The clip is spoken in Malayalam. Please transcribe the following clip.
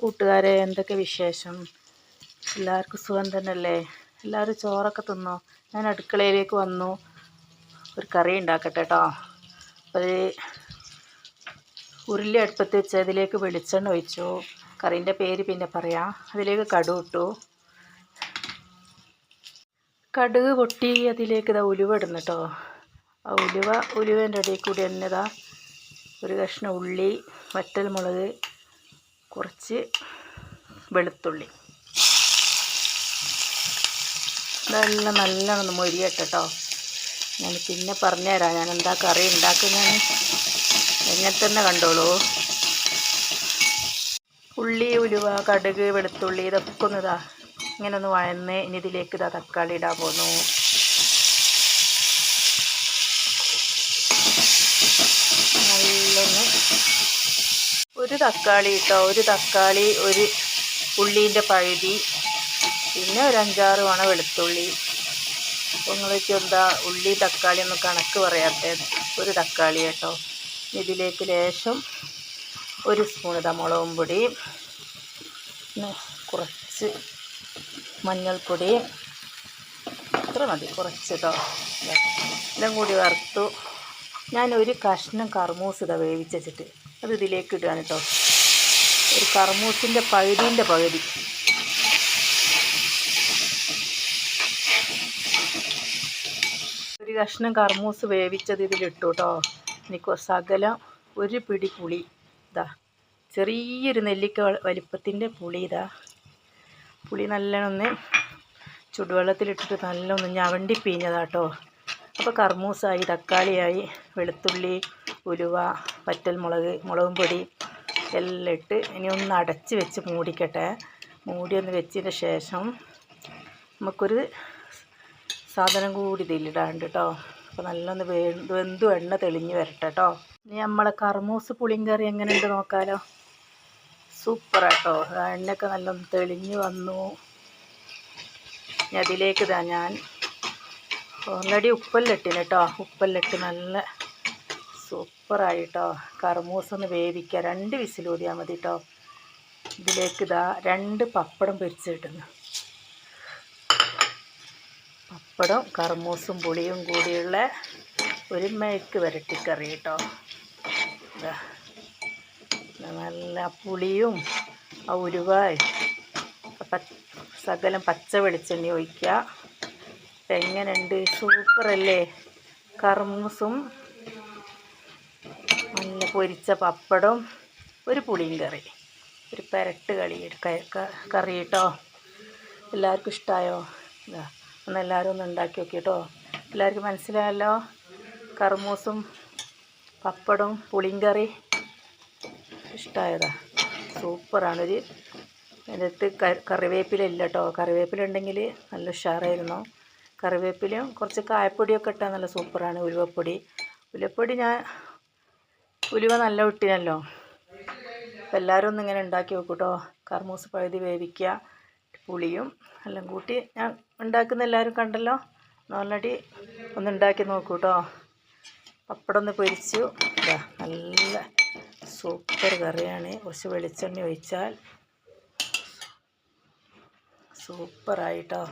കൂട്ടുകാരെ എന്തൊക്കെ വിശേഷം? എല്ലാവർക്കും സുഖം തന്നെയല്ലേ? എല്ലാവരും ചോറൊക്കെ തിന്നോ? ഞാൻ അടുക്കളയിലേക്ക് വന്നു. ഒരു കറി ഉണ്ടാക്കട്ടെ കേട്ടോ ഒരു ഉരുളി അടുപ്പത്ത് വെച്ച് അതിലേക്ക് വെളിച്ചെണ്ണ ഒഴിച്ചു. കറീന്റെ പേര് പിന്നെ പറയാം. അതിലേക്ക് കടു ഇട്ടു. കടുക് പൊട്ടി അതിലേക്ക് ഇതാ ഉലുവ ഇടുന്നു കേട്ടോ ആ ഉലുവ ഉലുവേന്റെ ഇടയിൽ കൂടി തന്നെ ഇതാ ഒരു കഷ്ണം ഉള്ളി വറ്റൽമുളക് കുറച്ച് വെളുത്തുള്ളി. ഇതെല്ലാം നല്ലോണം മൊരിയട്ടെ കേട്ടോ ഞാൻ പിന്നെ പറഞ്ഞുതരാം. ഞാൻ എന്താ കറി ഉണ്ടാക്കുന്നതെന്ന് എങ്ങനെ തന്നെ കണ്ടോളൂ. ഉള്ളി ഉലുവ കടുക് വെളുത്തുള്ളി ഇതൊക്കെ ഒന്ന് ഇതാ ഇങ്ങനെ ഒന്ന് വഴന്ന് ഇനി ഇതിലേക്ക് ഇതാ തക്കാളി ഇടാൻ പോന്നു നല്ലൊന്ന് ഒരു തക്കാളി കേട്ടോ ഒരു തക്കാളി ഒരു ഉള്ളീന്റെ പഴുതി പിന്നെ ഒരു അഞ്ചാറ് മണ വെളുത്തുള്ളി. നിങ്ങൾക്ക് എന്താ ഉള്ളി തക്കാളി ഒന്ന് കണക്ക് പറയാത്തേ. ഒരു തക്കാളി കേട്ടോ. ഇതിലേക്ക് ലേശം ഒരു സ്പൂൺ ഇതാ മുളകും പൊടി കുറച്ച് മഞ്ഞൾപ്പൊടി. അത്ര മതി കുറച്ച് കേട്ടോ എല്ലാം കൂടി വറുത്തു. ഞാൻ ഒരു കഷ്ണം കർമൂസ് ഇതാ വേവിച്ച് വെച്ചിട്ട്. അത് ഇതിലേക്ക് ഇടുകയാണ് കേട്ടോ ഒരു കർമൂസിന്റെ പകുതിന്റെ പകുതി. ഒരു കഷ്ണം കർമൂസ് വേവിച്ചത് ഇതിലിട്ടു കേട്ടോ എനിക്ക് സകലം ഒരു പിടി പുളി. ഇതാ ചെറിയൊരു നെല്ലിക്ക വലിപ്പത്തിന്റെ പുളി ഇതാ പുളി നല്ലോണം ഒന്ന് ചുടുവെള്ളത്തിലിട്ടിട്ട് നല്ലൊന്ന് ഞവണ്ടി പീഞ്ഞതാട്ടോ അപ്പോൾ കർമൂസായി തക്കാളിയായി വെളുത്തുള്ളി ഉലുവ വറ്റൽമുളക് മുളകും പൊടി എല്ലാം ഇട്ട് ഇനി ഒന്ന് അടച്ച് വെച്ച് മൂടിക്കട്ടെ. മൂടി ഒന്ന് വെച്ചതിന് ശേഷം നമുക്കൊരു സാധനം കൂടി ഇതിലിടാണ്ട് കേട്ടോ അപ്പോൾ നല്ലൊന്ന് വേണ്ട വെന്തു എണ്ണ തെളിഞ്ഞ് വരട്ടെ കേട്ടോ ഇനി നമ്മളെ കർമൂസ് പുളിങ്കറി എങ്ങനെയുണ്ട് നോക്കാലോ. സൂപ്പറാട്ടോ എണ്ണയൊക്കെ നല്ലൊന്ന് തെളിഞ്ഞ് വന്നു. ഇനി അതിലേക്ക് ഇതാ ഞാൻ ഓൾറെഡി ഉപ്പെല്ലാം ഇട്ടിന് കേട്ടോ ഉപ്പെല്ലാം ഇട്ട് നല്ല സൂപ്പറായി കേട്ടോ കറുമൂസ് ഒന്ന് വേവിക്കുക. രണ്ട് വിസിലൂതിയാൽ മതി കേട്ടോ ഇതിലേക്ക് ഇതാ രണ്ട് പപ്പടം പൊരിച്ച് കിട്ടുന്നു. പപ്പടം കർമൂസും പുളിയും കൂടിയുള്ള ഒരു മേക്ക് വരട്ടിക്കറി കേട്ടോ. നല്ല പുളിയും ആ ഉരുവായി സകലം പച്ച വെളിച്ചെണ്ണ ഒഴിക്കുക. എങ്ങനെയുണ്ട് സൂപ്പറല്ലേ? നല്ല പൊരിച്ച പപ്പടവും ഒരു പുളിയും കറി. ഒരു പെരട്ട് കളി കറി കേട്ടോ എല്ലാവർക്കും ഇഷ്ടമായോ ഒന്ന് എല്ലാവരും ഒന്ന് ഉണ്ടാക്കി നോക്കി കേട്ടോ എല്ലാവർക്കും മനസ്സിലായല്ലോ? കർമൂസും പപ്പടവും പുളിയും കറി ഇഷ്ടമായതാ സൂപ്പറാണ്. ഒരു അതിനകത്ത് കറിവേപ്പില ഇല്ല കേട്ടോ കറിവേപ്പില ഉണ്ടെങ്കിൽ നല്ല ഉഷാറായിരുന്നു. കറിവേപ്പിലയും കുറച്ച് കായപ്പൊടിയൊക്കെ ഇട്ടാൽ നല്ല സൂപ്പറാണ്. ഉലുവപ്പൊടി. ഉലുവപ്പൊടി ഞാൻ ഉലുവ നല്ല ഇട്ടിനല്ലോ അപ്പോൾ എല്ലാവരും ഒന്ന് ഇങ്ങനെ ഉണ്ടാക്കി വെക്കൂട്ടോ കേട്ടോ കർമൂസ് പഴുതി വേവിക്കുക പുളിയും എല്ലാം കൂട്ടി. ഞാൻ ഉണ്ടാക്കുന്ന എല്ലാവരും കണ്ടല്ലോ? നല്ലടി ഒന്ന് ഉണ്ടാക്കി നോക്കൂ കേട്ടോ പപ്പടം ഒന്ന് പൊരിച്ചു. നല്ല സൂപ്പർ കറിയാണ്. കുറച്ച് വെളിച്ചെണ്ണ ഒഴിച്ചാൽ സൂപ്പറായിട്ടോ.